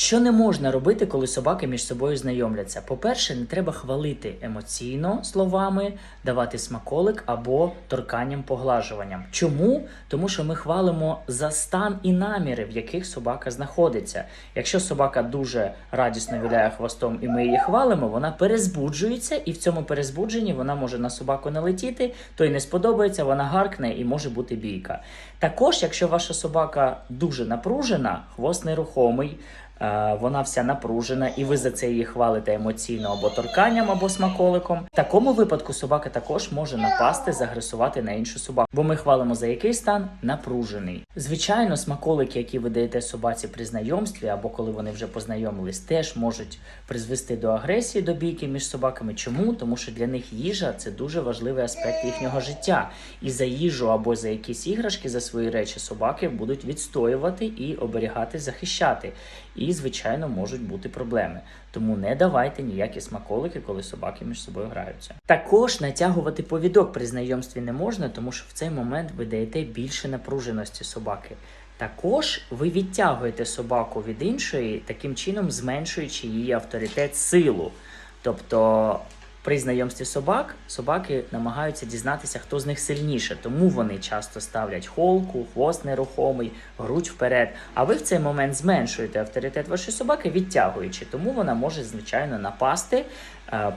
Що не можна робити, коли собаки між собою знайомляться? По-перше, не треба хвалити емоційно словами, давати смаколик або торканням поглажуванням. Чому? Тому що ми хвалимо за стан і наміри, в яких собака знаходиться. Якщо собака дуже радісно віляє хвостом і ми її хвалимо, вона перезбуджується, і в цьому перезбудженні вона може на собаку налетіти, то й не сподобається, вона гаркне і може бути бійка. Також, якщо ваша собака дуже напружена, хвост нерухомий. Е, Вона вся напружена, і ви за це її хвалите емоційно або торканням, або смаколиком. В такому випадку собака також може напасти, загресувати на іншу собаку. Бо ми хвалимо за який стан напружений. Звичайно, смаколики, які ви даєте собаці при знайомстві, або коли вони вже познайомились, теж можуть призвести до агресії, до бійки між собаками. Чому? Тому що для них їжа це дуже важливий аспект їхнього життя. І за їжу або за якісь іграшки, за свої речі собаки будуть відстоювати і оберігати, захищати. І, звичайно, можуть бути проблеми. Тому не давайте ніякі смаколики, коли собаки між собою граються. Також натягувати повідок при знайомстві не можна, тому що в цей момент ви даєте більше напруженості собаки. Також ви відтягуєте собаку від іншої, таким чином зменшуючи її авторитет, силу. Тобто при знайомстві собак собаки намагаються дізнатися, хто з них сильніше, тому вони часто ставлять холку, хвост нерухомий, грудь вперед. А ви в цей момент зменшуєте авторитет вашої собаки, відтягуючи, тому вона може звичайно напасти,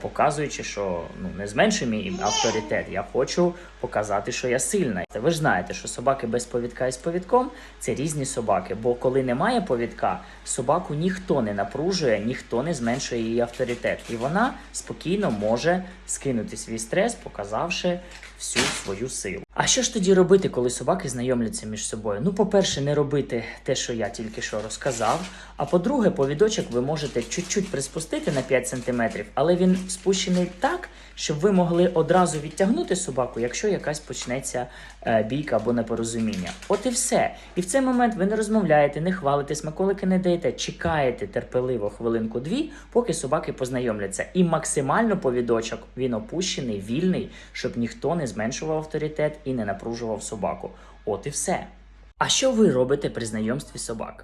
показуючи, що ну не зменшуй мій авторитет. Я хочу показати, що я сильна. Та ви ж знаєте, що собаки без повідка і з повідком це різні собаки. Бо коли немає повідка, собаку ніхто не напружує, ніхто не зменшує її авторитет, і вона спокійно може скинути свій стрес, показавши всю свою силу. А що ж тоді робити, коли собаки знайомляться між собою? Ну, по-перше, не робити те, що я тільки що розказав. А по-друге, повідочок ви можете чуть-чуть приспустити на 5 см, але він спущений так, щоб ви могли одразу відтягнути собаку, якщо якась почнеться е, бійка або непорозуміння. От і все. І в цей момент ви не розмовляєте, не хвалите, смаколики не даєте, чекаєте терпеливо хвилинку-дві, поки собаки познайомляться. І максимально повідочок він опущений, вільний, щоб ніхто не зменшував авторитет не напружував собаку. От і все. А що ви робите при знайомстві собак?